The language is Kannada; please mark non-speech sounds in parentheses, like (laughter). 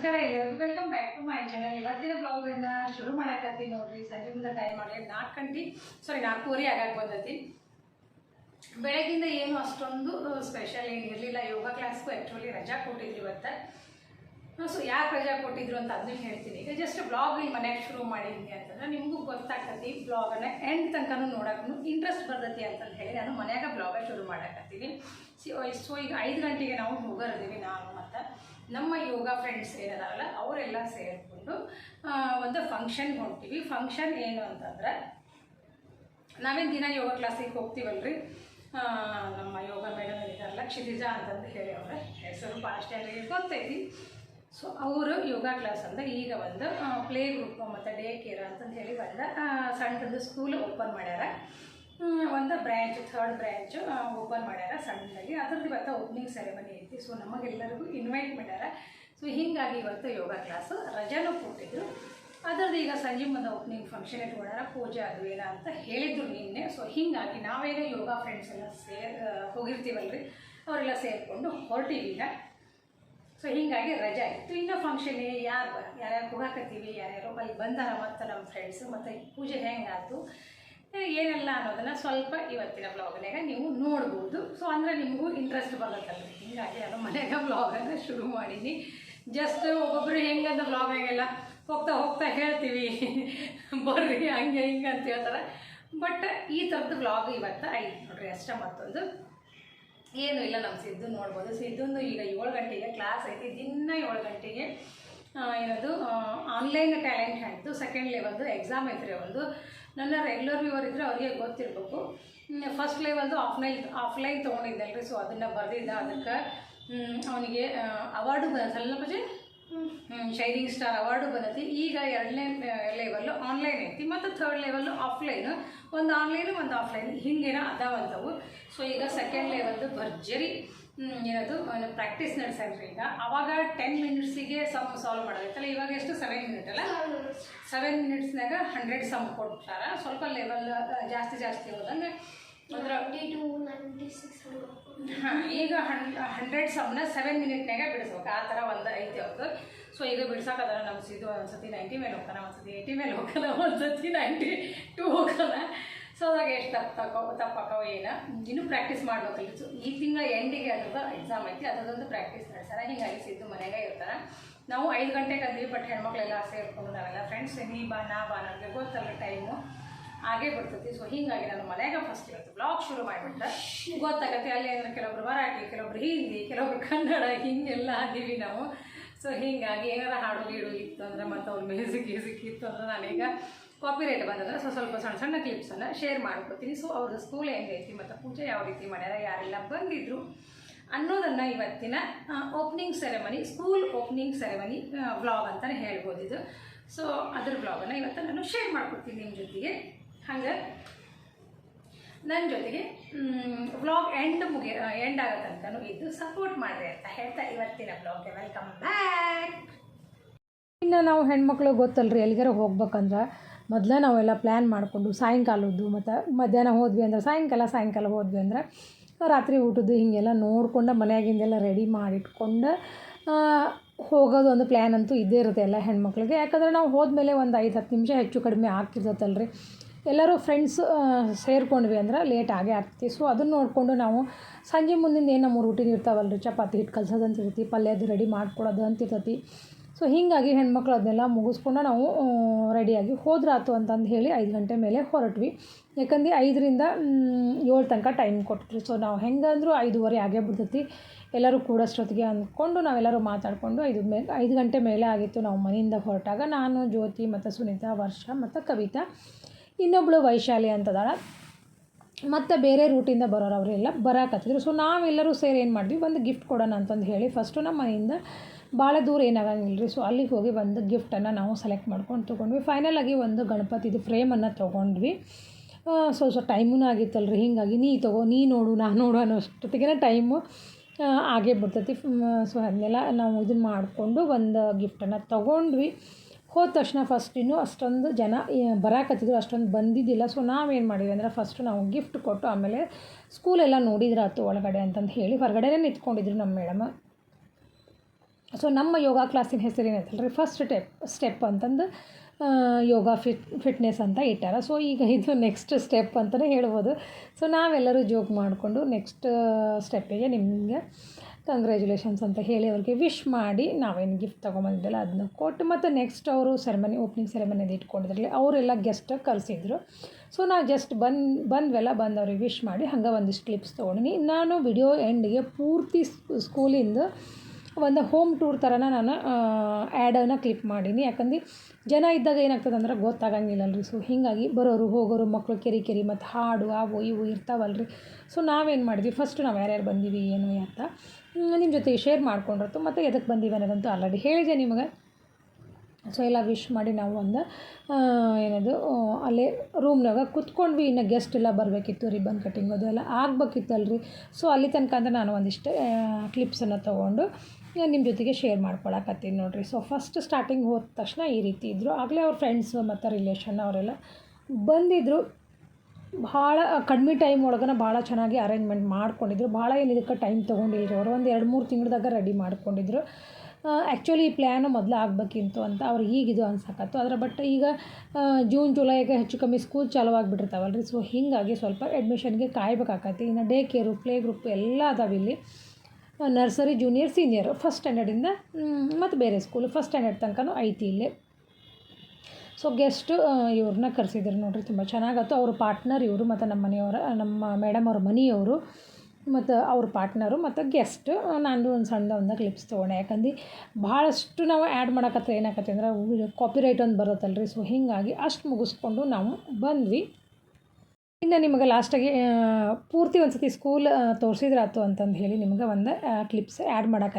ನಮಸ್ಕಾರ ಎಲ್ಲರಿಗೂ welcome back to my channel ಇವತ್ತಿನ ಬ್ಲಾಗನ್ನ ಶುರು ಮಾಡಕತ್ತಿ ನೋಡ್ರಿ. ಸಂಜೆಯಿಂದ ಟೈಮ್ ಮಾಡಿ ನಾಲ್ಕು ಗಂಟೆ ಸಾರಿ ನಾಲ್ಕೂವರೆ ಆಗಕ್ಕೆ ಬಂದೈತಿ. ಬೆಳಗಿಂದ ಏನು ಅಷ್ಟೊಂದು ಸ್ಪೆಷಲ್ ಏನು ಇರಲಿಲ್ಲ. ಯೋಗ ಕ್ಲಾಸ್ಗೂ ಆ್ಯಕ್ಚುಲಿ ರಜಾ ಕೊಟ್ಟಿದ್ರು ಇವತ್ತು. ಸೊ ಯಾಕೆ ರಜಾ ಕೊಟ್ಟಿದ್ರು ಅಂತ ಅದನ್ನ ಹೇಳ್ತೀನಿ. ಈಗ ಜಸ್ಟ್ ಬ್ಲಾಗ್ ಇಲ್ಲಿ ಮನೆಯಾಗ ಶುರು ಮಾಡಿದ್ದೀನಿ ಅಂತಂದ್ರೆ ನಿಮಗೂ ಗೊತ್ತಾಗ್ತತಿ ಬ್ಲಾಗನ್ನು ಎಂಡ್ ತನಕನೂ ನೋಡೋಕ್ಕೂ ಇಂಟ್ರೆಸ್ಟ್ ಬರ್ತೈತಿ ಅಂತಂದು ಹೇಳಿ ನಾನು ಮನೆಯಾಗ ಬ್ಲಾಗ ಶುರು ಮಾಡಕತ್ತೀನಿ. ಸೊ ಈಗ ಐದು ಗಂಟೆಗೆ ನಾವು ಹೋಗೋರಿದ್ದೀವಿ ನಾನು ಮತ್ತು. ನಮ್ಮ ಯೋಗ ಫ್ರೆಂಡ್ಸ್ ಏನಾರಲ್ಲ ಅವರೆಲ್ಲ ಸೇರಿಕೊಂಡು ಒಂದು ಫಂಕ್ಷನ್ಗೆ ಹೋಗ್ತೀವಿ ಫಂಕ್ಷನ್ ಏನು ಅಂತಂದ್ರೆ, ನಾವೇನು ದಿನ ಯೋಗ ಕ್ಲಾಸಿಗೆ ಹೋಗ್ತೀವಲ್ರಿ? ನಮ್ಮ ಯೋಗ ಮೇಡಮ್ ಇದ್ದಾರಲ್ಲ ಕ್ಷಿತಿಜ ಅಂತಂದು ಹೇಳಿ ಅವ್ರ ಹೆಸರು ಫಾಸ್ಟ್ ಎಲ್ಲರಿಗೆ ಗೊತ್ತೈತಿ. ಸೊ ಅವರು ಯೋಗ ಕ್ಲಾಸ್ ಅಂದ್ರೆ ಈಗ ಒಂದು ಪ್ಲೇ ಗ್ರೂಪ್ ಮತ್ತು ಡೇ ಕೇರ್ ಅಂತಂದು ಹೇಳಿ ಒಂದು ಸಣ್ಣದು ಸ್ಕೂಲ್ ಓಪನ್ ಮಾಡ್ಯಾರ. ಒಂದು ಬ್ರ್ಯಾಂಚ್ ಥರ್ಡ್ ಬ್ರ್ಯಾಂಚು ಓಪನ್ ಮಾಡ್ಯಾರ ಸಣ್ಣದಾಗಿ. ಅದ್ರದ್ದು ಇವತ್ತು ಓಪನಿಂಗ್ ಸೆರೆಮನಿ ಐತಿ. ಸೊ ನಮಗೆಲ್ಲರಿಗೂ ಇನ್ವೈಟ್ ಮಾಡ್ಯಾರ. ಸೊ ಹೀಗಾಗಿ ಇವತ್ತು ಯೋಗ ಕ್ಲಾಸು ರಜಾನೂ ಕೊಟ್ಟಿದ್ರು. ಅದರದ್ದು ಈಗ ಸಂಜೆ ಮುಂದೆ ಓಪನಿಂಗ್ ಫಂಕ್ಷನ್ ಇಟ್ಕೊಂಡಾರ ಪೂಜೆ ಅದು ಏನ ಅಂತ ಹೇಳಿದ್ರು ನಿನ್ನೆ. ಸೊ ಹೀಗಾಗಿ ನಾವೇನೋ ಯೋಗ ಫ್ರೆಂಡ್ಸ್ ಎಲ್ಲ ಸೇರ್ ಹೋಗಿರ್ತೀವಲ್ರಿ? ಅವರೆಲ್ಲ ಸೇರಿಕೊಂಡು ಹೊರಟಿವೀಗ. ಸೊ ಹೀಗಾಗಿ ರಜಾ ಇತ್ತು. ಇನ್ನೂ ಫಂಕ್ಷನ್ ಯಾರು ಯಾರ್ಯಾರು ಹೋಗಾಕತ್ತೀವಿ, ಯಾರ್ಯಾರು ಅಲ್ಲಿ ಬಂದಾರ ಮತ್ತು ನಮ್ಮ ಫ್ರೆಂಡ್ಸು ಮತ್ತು ಪೂಜೆ ಹೆಂಗಾಯ್ತು ಏನೆಲ್ಲ ಅನ್ನೋದನ್ನು ಸ್ವಲ್ಪ ಇವತ್ತಿನ ಬ್ಲಾಗ್ನಾಗ ನೀವು ನೋಡ್ಬೋದು. ಸೊ ಅಂದರೆ ನಿಮಗೂ ಇಂಟ್ರೆಸ್ಟ್ ಬರುತ್ತಲ್ಲ ಹೀಗಾಗಿ ನಾನು ಮನೆಯಾಗ ಬ್ಲಾಗನ್ನು ಶುರು ಮಾಡೀನಿ. ಜಸ್ಟ್ ಒಬ್ಬೊಬ್ಬರು ಹೆಂಗಂತ ಬ್ಲಾಗಾಗೆಲ್ಲ ಹೋಗ್ತಾ ಹೋಗ್ತಾ ಹೇಳ್ತೀವಿ. (laughs) ಬರ್ರಿ, ಹಂಗೆ ಹಿಂಗೆ ಅಂತ ಹೇಳ್ತಾರೆ. ಬಟ್ ಈ ಥರದ್ದು ಬ್ಲಾಗ್ ಇವತ್ತು ಐದು ನೋಡ್ರಿ, ಅಷ್ಟೇ ಮತ್ತೊಂದು. ಏನು ಇಲ್ಲ ನಮ್ಮ ಸಿದ್ದು ನೋಡ್ಬೋದು. ಸಿದ್ದುಂದು ಈಗ ಏಳು ಗಂಟೆಗೆ ಕ್ಲಾಸ್ ಐತಿ. ದಿನ ಏಳು ಗಂಟೆಗೆ ಏನದು ಆನ್ಲೈನ್ ಟ್ಯಾಲೆಂಟ್ ಹ್ಯಾಂಡ್ದು ಸೆಕೆಂಡ್ ಲೆವೆಲ್ದು ಎಕ್ಸಾಮ್ ಐತ್ರಿ ಒಂದು. ನನ್ನ ರೆಗ್ಯುಲರ್ ವ್ಯೂವರ್ ಇದ್ದರೆ ಅವರಿಗೆ ಗೊತ್ತಿರಬೇಕು. ಫಸ್ಟ್ ಲೆವೆಲ್ದು ಆಫ್ಲೈನ್ ಆಫ್ಲೈನ್ ತೊಗೊಂಡಿದ್ದಲ್ರಿ ಸೊ ಅದನ್ನು ಬರೆದಿದ್ದ ಅದಕ್ಕೆ ಅವನಿಗೆ ಅವಾರ್ಡು ಬಂದಲ್ಲ ಬಜೆ ಶೈನಿಂಗ್ ಸ್ಟಾರ್ ಅವಾರ್ಡು ಬಂದೈತಿ. ಈಗ ಎರಡನೇ ಲೆವೆಲ್ಲು ಆನ್ಲೈನ್ ಐತಿ. ಮತ್ತು ಥರ್ಡ್ ಲೆವೆಲ್ಲು ಆಫ್ಲೈನ್ ಒಂದು ಆನ್ಲೈನು ಒಂದು ಆಫ್ಲೈನ್ ಹಿಂಗೇನೋ ಅದಾವಂಥವು ಸೊ ಈಗ ಸೆಕೆಂಡ್ ಲೆವೆಲ್ದು ಭರ್ಜರಿ. ಏನದು? ಪ್ರಾಕ್ಟೀಸ್ ನಡೆಸ್ರಿ ಈಗ. ಅವಾಗ ಟೆನ್ ಮಿನಿಟ್ಸಿಗೆ ಸಮ್ ಸಾಲ್ವ್ ಮಾಡೋದೈತಲ್ಲ ಇವಾಗ ಎಷ್ಟು? ಸೆವೆನ್ ಮಿನಿಟ್ ಅಲ್ಲ? ಸೆವೆನ್ ಮಿನಿಟ್ಸ್ನಾಗ ಹಂಡ್ರೆಡ್ ಸಮ್ ಕೊಡ್ತಾರೆ ಸ್ವಲ್ಪ ಲೆವೆಲ್ ಜಾಸ್ತಿ ಜಾಸ್ತಿ ಹೋದಂಗೆ ಈಗ ಹಂಡ್ ಹಂಡ್ರೆಡ್ ಸಮ್ನ ಸೆವೆನ್ ಮಿನಿಟ್ನಾಗ ಬಿಡಿಸ್ಬೇಕು. ಆ ಥರ ಒಂದು ಐತಿ ಅವ್ರದ್ದು ಸೊ ಈಗ ಬಿಡ್ಸೋಕದ ನಮ್ಮ ಸಿದ್ದು ಒಂದ್ಸತಿ ನೈಂಟಿ ಮೇಲೆ ಹೋಗ್ತಾನೆ ಒಂದ್ಸತಿ ಏಯ್ಟಿ ಮೇಲೆ ಹೋಗಲ್ಲ ಒಂದ್ಸತಿ ನೈಂಟಿ ಟೂ ಹೋಗ್ತಾನ. ಸೊ ಅದಾಗ ಎಷ್ಟು ತಪ್ಪು ತಕೋ ತಪ್ಪಾಕವ ಏನು ಇನ್ನೂ ಪ್ರಾಕ್ಟೀಸ್ ಮಾಡ್ಬೇಕಲ್ಲ ಈ ತಿಂಗಳ ಎಂಡಿಗೆ ಅದ್ರದ್ದು ಎಕ್ಸಾಮ್ ಐತಿ ಅದರದೊಂದು ಪ್ರಾಕ್ಟೀಸ್ ನಡೆಸ್ಯಾರ ಹಿಂಗಾಗಿ ಸಿದ್ದು ಮನೆಗೆ ಇರ್ತಾರೆ. ನಾವು ಐದು ಗಂಟೆಗೆ ಅಂದ್ವಿ ಬಟ್ ಹೆಣ್ಮಕ್ಳೆಲ್ಲ ಸೇರ್ಕೊಂಡು ನಾವೆಲ್ಲ ಫ್ರೆಂಡ್ಸ್ ನೀ ಬಾ, ನಾ ಬಾ, ನನಗೆ ಗೊತ್ತಲ್ಲ ಟೈಮು ಹಾಗೆ ಬರ್ತೈತಿ. ಸೊ ಹಿಂಗಾಗಿ ನಾನು ಮನೆಗೆ ಫಸ್ಟ್ ಇವತ್ತು ಬ್ಲಾಗ್ ಶುರು ಮಾಡಿಬಿಟ್ರೆ ಗೊತ್ತಾಗತ್ತೆ, ಅಲ್ಲಿ ಅಂದ್ರೆ ಕೆಲವೊಬ್ರು ಮರಾಠಿ, ಕೆಲವೊಬ್ರು ಹಿಂದಿ, ಕೆಲವೊಬ್ರು ಕನ್ನಡ, ಹಿಂಗೆಲ್ಲ ಆದೀವಿ ನಾವು. ಸೊ ಹೀಗಾಗಿ ಏನಾರ ಹಾಡು ಗೀಡು ಇತ್ತು ಅಂದ್ರೆ ಮತ್ತು ಅವ್ರ ಮ್ಯೂಸಿಕ್ ಗ್ಯೂಸಿಕ್ ಇತ್ತು ಅಂದ್ರೆ ನಾನೀಗ ಕಾಪಿ ರೇಟ್ ಬಂದಂದ್ರೆ ಸೊ ಸ್ವಲ್ಪ ಸಣ್ಣ ಸಣ್ಣ ಕ್ಲಿಪ್ಸನ್ನು ಶೇರ್ ಮಾಡ್ಕೊತೀನಿ ಸೊ ಅವ್ರದ್ದು ಸ್ಕೂಲ್ ಹೆಂಗೈತಿ ಮತ್ತು ಪೂಜೆ ಯಾವ ರೀತಿ ಮಾಡ್ಯಾರ, ಯಾರೆಲ್ಲ ಬಂದಿದ್ರು ಅನ್ನೋದನ್ನು ಇವತ್ತಿನ opening ceremony school opening ceremony vlog ಅಂತಲೇ ಹೇಳ್ಬೋದು ಇದು. ಸೊ ಅದ್ರ ಬ್ಲಾಗನ್ನು ಇವತ್ತು ನಾನು ಶೇರ್ ಮಾಡ್ಕೊಡ್ತೀನಿ ನಿಮ್ಮ ಜೊತೆಗೆ. ಹಂಗೆ? ನನ್ನ ಜೊತೆಗೆ ವ್ಲಾಗ್ ಎಂಡ್ ಮುಗಿ ಎಂಡ್ ಆಗೋ ತನಕನೂ ಇದ್ದು ಸಪೋರ್ಟ್ ಮಾಡಿರಿ ಅಂತ ಹೇಳ್ತಾ ಇವತ್ತಿನ ಬ್ಲಾಗ್ಗೆ ವೆಲ್ಕಮ್ ಬ್ಯಾಕ್ ಇನ್ನು ನಾವು ಹೆಣ್ಮಕ್ಳು ಗೊತ್ತಲ್ರಿ, ಎಲ್ಲಿಗಾರ ಹೋಗ್ಬೇಕಂದ್ರೆ. ಮೊದಲೇ ನಾವೆಲ್ಲ ಪ್ಲ್ಯಾನ್ ಮಾಡಿಕೊಂಡು ಸಾಯಂಕಾಲದ್ದು ಮತ್ತು ಮಧ್ಯಾಹ್ನ ಹೋದ್ವಿ ಅಂದ್ರೆ ಸಾಯಂಕಾಲ ಸಾಯಂಕಾಲ ಹೋದ್ವಿ ಅಂದ್ರೆ ರಾತ್ರಿ ಊಟದ್ದು ಹೀಗೆಲ್ಲ ನೋಡ್ಕೊಂಡು ಮನೆಯಾಗಿಂದೆಲ್ಲ ರೆಡಿ ಮಾಡಿಟ್ಕೊಂಡು ಹೋಗೋದು ಒಂದು ಪ್ಲ್ಯಾನ್ ಅಂತೂ ಇದ್ದೇ ಇರುತ್ತೆ ಎಲ್ಲ ಹೆಣ್ಮಕ್ಳಿಗೆ. ಯಾಕಂದರೆ ನಾವು ಹೋದ್ಮೇಲೆ ಒಂದು ಐದು, ಹತ್ತು ನಿಮಿಷ ಹೆಚ್ಚು ಕಡಿಮೆ ಆಗ್ತಿರ್ತೈತಲ್ರಿ ಎಲ್ಲರೂ ಫ್ರೆಂಡ್ಸ್ ಸೇರ್ಕೊಂಡ್ವಿ ಅಂದ್ರೆ ಲೇಟ್ ಆಗೇ ಆಗ್ತೈತಿ ಸೊ ಅದನ್ನು ನೋಡಿಕೊಂಡು ನಾವು ಸಂಜೆ ಮುಂದಿನ ಏನು ನಮ್ಮ ರೂಟೀನ್ ಇರ್ತಾವಲ್ರಿ? ಚಪಾತಿ ಹಿಟ್ಟು ಕಲ್ಸೋದು ಅಂತಿರ್ತೈತಿ ಪಲ್ಯದ್ದು ರೆಡಿ ಮಾಡ್ಕೊಡೋದು ಅಂತ ಇರ್ತೈತಿ ಸೊ ಹೀಗಾಗಿ ಹೆಣ್ಮಕ್ಳು ಅದನ್ನೆಲ್ಲ ಮುಗಿಸ್ಕೊಂಡು ನಾವು ರೆಡಿಯಾಗಿ ಹೋದ್ರಾತು ಅಂತಂದು ಹೇಳಿ ಐದು ಗಂಟೆ ಮೇಲೆ ಹೊರಟ್ವಿ. ಯಾಕಂದ್ರೆ ಐದರಿಂದ ಏಳು ತನಕ ಟೈಮ್ ಕೊಟ್ಟರು ಸೊ ನಾವು ಹೆಂಗಂದ್ರೂ ಐದೂವರೆ ಆಗೇ ಬಿಡ್ತೈತಿ. ಎಲ್ಲರೂ ಕೂಡಷ್ಟೊತ್ತಿಗೆ ಅಂದ್ಕೊಂಡು ನಾವೆಲ್ಲರೂ ಮಾತಾಡಿಕೊಂಡು ಐದು ಮೇಲೆ ಐದು ಗಂಟೆ ಮೇಲೆ ಆಗಿತ್ತು ನಾವು ಮನೆಯಿಂದ ಹೊರಟಾಗ ನಾನು, ಜ್ಯೋತಿ ಮತ್ತು ಸುನೀತಾ, ವರ್ಷ ಮತ್ತು ಕವಿತಾ ಇನ್ನೊಬ್ಬಳು ವೈಶಾಲಿ ಅಂತದಾಳ. ಮತ್ತು ಬೇರೆ ರೂಟಿಂದ ಬರೋರು ಅವರೆಲ್ಲ ಬರಕತ್ತಿದ್ರು. ಸೊ ನಾವೆಲ್ಲರೂ ಸೇರಿ ಏನು ಮಾಡಿದ್ವಿ? ಒಂದು ಗಿಫ್ಟ್ ಕೊಡೋಣ ಅಂತಂದು ಹೇಳಿ ಫಸ್ಟು ನಮ್ಮ ಮನೆಯಿಂದ ಭಾಳ ದೂರ ಏನಾಗಂಗಿಲ್ಲ ರೀ ಸೊ ಅಲ್ಲಿಗೆ ಹೋಗಿ ಒಂದು ಗಿಫ್ಟನ್ನು ನಾವು ಸೆಲೆಕ್ಟ್ ಮಾಡ್ಕೊಂಡು ತೊಗೊಂಡ್ವಿ. ಫೈನಲಾಗಿ ಒಂದು ಗಣಪತಿದು ಫ್ರೇಮನ್ನು ತೊಗೊಂಡ್ವಿ. ಸೊ ಸೊ ಟೈಮೂ ಆಗಿತ್ತಲ್ರಿ. ಹೀಗಾಗಿ ನೀ ತಗೋ, ನೀ ನೋಡು, ನಾನು ನೋಡು ಅನ್ನೋಷ್ಟೊತ್ತಿಗೆ ಟೈಮು ಆಗೇ ಬಿಡ್ತೈತಿ. ಸೊ ಅದನ್ನೆಲ್ಲ ನಾವು ಇದನ್ನು ಮಾಡಿಕೊಂಡು ಒಂದು ಗಿಫ್ಟನ್ನು ತೊಗೊಂಡ್ವಿ. ಹೋದ ತಕ್ಷಣ ಫಸ್ಟ್ ಇನ್ನು ಅಷ್ಟೊಂದು ಜನ ಬರಾಕತ್ತಿದ್ರು. ಅಷ್ಟೊಂದು ಬಂದಿದ್ದಿಲ್ಲ. ಸೊ ನಾವೇನು ಮಾಡಿದ್ವಿ ಅಂದರೆ ಫಸ್ಟು ನಾವು ಗಿಫ್ಟ್ ಕೊಟ್ಟು ಆಮೇಲೆ ಸ್ಕೂಲೆಲ್ಲ ನೋಡಿದ್ರಾತು ಒಳಗಡೆ ಅಂತಂದು ಹೇಳಿ ಹೊರಗಡೆನೇ ನಿಂತ್ಕೊಂಡಿದ್ರು ನಮ್ಮ ಮೇಡಮ್. ಸೊ ನಮ್ಮ ಯೋಗ ಕ್ಲಾಸಿನ ಹೆಸರೇನೈತಲ್ಲ ರೀ ಫಸ್ಟ್ ಸ್ಟೆಪ್ ಸ್ಟೆಪ್ ಅಂತಂದು ಯೋಗ ಫಿಟ್ ಫಿಟ್ನೆಸ್ ಅಂತ ಇಟ್ಟಾರ. ಸೊ ಈಗ ಇದು ನೆಕ್ಸ್ಟ್ ಸ್ಟೆಪ್ ಅಂತಲೇ ಹೇಳ್ಬೋದು. ಸೊ ನಾವೆಲ್ಲರೂ ಜೋಕ್ ಮಾಡಿಕೊಂಡು ನೆಕ್ಸ್ಟ್ ಸ್ಟೆಪ್ಪಿಗೆ ನಿಮಗೆ ಕಂಗ್ರ್ಯಾಚುಲೇಷನ್ಸ್ ಅಂತ ಹೇಳಿ ಅವ್ರಿಗೆ ವಿಶ್ ಮಾಡಿ ನಾವೇನು ಗಿಫ್ಟ್ ತೊಗೊಂಬಂದಿದ್ದಲ್ಲ ಅದನ್ನ ಕೊಟ್ಟು ಮತ್ತು ನೆಕ್ಸ್ಟ್ ಅವರು ಸೆರೆಮನಿ ಓಪನಿಂಗ್ ಸೆರೆಮನಿ ಅದು ಇಟ್ಕೊಂಡಿದ್ರಲ್ಲಿ ಅವರೆಲ್ಲ ಗೆಸ್ಟ್ ಕಲಿಸಿದ್ರು ಸೊ ನಾವು ಜಸ್ಟ್ ಬಂದು, ಬಂದ್ವೆಲ್ಲ ಬಂದು ಅವ್ರಿಗೆ ವಿಶ್ ಮಾಡಿ ಹಂಗೆ ಒಂದಿಷ್ಟು ಕ್ಲಿಪ್ಸ್ ತೊಗೊಂಡಿನಿ ನಾನು ವಿಡಿಯೋ ಎಂಡಿಗೆ ಪೂರ್ತಿ ಸ್ಕೂಲಿಂದ ಒಂದು ಹೋಮ್ ಟೂರ್ ಥರನ ನಾನು ಆ್ಯಡನ್ನು ಕ್ಲಿಪ್ ಮಾಡೀನಿ. ಯಾಕಂದ್ರೆ ಜನ ಇದ್ದಾಗ ಏನಾಗ್ತದೆ ಅಂದ್ರೆ ಗೊತ್ತಾಗಂಗಿಲ್ಲಲ್ರಿ. ಸೊ ಹೀಗಾಗಿ ಬರೋರು, ಹೋಗೋರು ಮಕ್ಕಳು ಕೆರಿ ಕೆರಿ ಮತ್ತು ಹಾಡು ಅವು ಇವು ಇರ್ತಾವಲ್ರಿ. ಸೊ ನಾವೇನು ಮಾಡಿದ್ವಿ? ಫಸ್ಟ್ ನಾವು ಯಾರ್ಯಾರು ಬಂದೀವಿ ಏನು, ಅಂತ. ನಿಮ್ಮ ಜೊತೆ ಶೇರ್ ಮಾಡ್ಕೊಂಡಿರ್ತು ಮತ್ತು ಎದಕ್ಕೆ ಬಂದೀವಿ ಅನ್ನೋದಂತೂ ಆಲ್ರೆಡಿ ಹೇಳಿದೆ ನಿಮಗೆ. ಸೊ ಎಲ್ಲ ವಿಶ್ ಮಾಡಿ ನಾವು ಒಂದು ಏನದು ಅಲ್ಲೇ ರೂಮ್ನಾಗ ಕುತ್ಕೊಂಡ್ವಿ. ಇನ್ನು ಗೆಸ್ಟ್ ಎಲ್ಲ ಬರಬೇಕಿತ್ತು ರಿಬ್ಬನ್ ಕಟ್ಟಿಂಗ್ ಅದು ಎಲ್ಲ ಆಗ್ಬೇಕಿತ್ತಲ್ರಿ. ಸೊ ಅಲ್ಲಿ ತನಕ ಅಂದರೆ ನಾನು ಒಂದಿಷ್ಟು ಕ್ಲಿಪ್ಸನ್ನು ತೊಗೊಂಡು ನಿಮ್ಮ ಜೊತೆಗೆ ಶೇರ್ ಮಾಡ್ಕೊಳಕತ್ತೀನಿ ನೋಡಿರಿ. ಸೊ ಫಸ್ಟ್ ಸ್ಟಾರ್ಟಿಂಗ್ ಹೋದ ತಕ್ಷಣ ಈ ರೀತಿ ಇದ್ದರು ಆಗಲೇ ಅವ್ರ ಫ್ರೆಂಡ್ಸು ಮತ್ತು ರಿಲೇಷನ್ ಅವರೆಲ್ಲ ಬಂದಿದ್ದರು ಭಾಳ, ಕಡಿಮೆ ಟೈಮ್ ಒಳಗನ ಭಾಳ ಚೆನ್ನಾಗಿ ಅರೇಂಜ್ಮೆಂಟ್ ಮಾಡ್ಕೊಂಡಿದ್ರು. ಭಾಳ ಏನು ಇದಕ್ಕೆ ಟೈಮ್ ತೊಗೊಂಡಿದ್ರು ಅವರು. ಒಂದು ಎರಡು ಮೂರು ತಿಂಗ್ಳದಾಗ ರೆಡಿ ಮಾಡ್ಕೊಂಡಿದ್ರು. ಆ್ಯಕ್ಚುಲಿ ಈ ಪ್ಲ್ಯಾನು ಮೊದಲು ಆಗಬೇಕಿತ್ತು ಅಂತ ಅವ್ರಿಗೆ ಈಗಿದು ಅನ್ಸಕತ್ತು. ಆದರೆ ಬಟ್ ಈಗ ಜೂನ್ ಜುಲೈಗೆ ಹೆಚ್ಚು ಕಮ್ಮಿ ಸ್ಕೂಲ್ ಚಾಲು ಆಗಿಬಿಟ್ಟಿರ್ತಾವಲ್ಲ ರೀ ಸೊ ಹೀಗಾಗಿ ಸ್ವಲ್ಪ ಅಡ್ಮಿಷನ್ಗೆ ಕಾಯ್ಬೇಕಾಗತ್ತೆ ಇನ್ನು ಡೇ ಕೇರು ಪ್ಲೇ ಗ್ರೂಪ್ ಎಲ್ಲ ಅದಾವೆ ಇಲ್ಲಿ. ನರ್ಸರಿ ಜೂನಿಯರ್ ಸೀನಿಯರ್ ಫಸ್ಟ್ ಸ್ಟ್ಯಾಂಡರ್ಡಿಂದ ಮತ್ತು ಬೇರೆ ಸ್ಕೂಲು ಫಸ್ಟ್ ಸ್ಟ್ಯಾಂಡರ್ಡ್ ತನಕನೂ ಐತಿ ಇಲ್ಲಿ. ಸೊ ಗೆಸ್ಟ್ ಇವ್ರನ್ನ ಕರೆಸಿದ್ರು ನೋಡ್ರಿ, ತುಂಬ ಚೆನ್ನಾಗತ್ತು. ಅವ್ರ ಪಾರ್ಟ್ನರ್ ಇವರು ಮತ್ತು ನಮ್ಮ ಮನೆಯವರ, ನಮ್ಮ ಮೇಡಮ್ ಅವ್ರ ಮನೆಯವರು, ಮತ್ತು ಅವ್ರ ಪಾರ್ಟ್ನರು ಮತ್ತು ಗೆಸ್ಟ್ ನಾನು ಒಂದು ಸಣ್ಣ ಒಂದು ಕ್ಲಿಪ್ಸ್ ತೊಗೊಂಡೆ ಯಾಕಂದ್ರೆ ಭಾಳಷ್ಟು ನಾವು ಆ್ಯಡ್ ಮಾಡೋಕತ್ತೆ ಏನಾಕತ್ತೆ ಅಂದ್ರೆ ಕಾಪಿರೈಟ್ ಒಂದು ಬರುತ್ತಲ್ರಿ. ಸೊ ಹೀಗಾಗಿ ಅಷ್ಟು ಮುಗಿಸ್ಕೊಂಡು ನಾವು ಬಂದ್ವಿ. ಇನ್ನು ನಿಮಗೆ ಲಾಸ್ಟಾಗಿ ಪೂರ್ತಿ ಒಂದು ಸತಿ ಸ್ಕೂಲ್ ತೋರಿಸಿದ್ರಾತು ಅಂತಂದು ಹೇಳಿ ನಿಮ್ಗೆ ಒಂದು ಕ್ಲಿಪ್ಸ್ ಆ್ಯಡ್ ಮಾಡಕತ್ತೀನಿ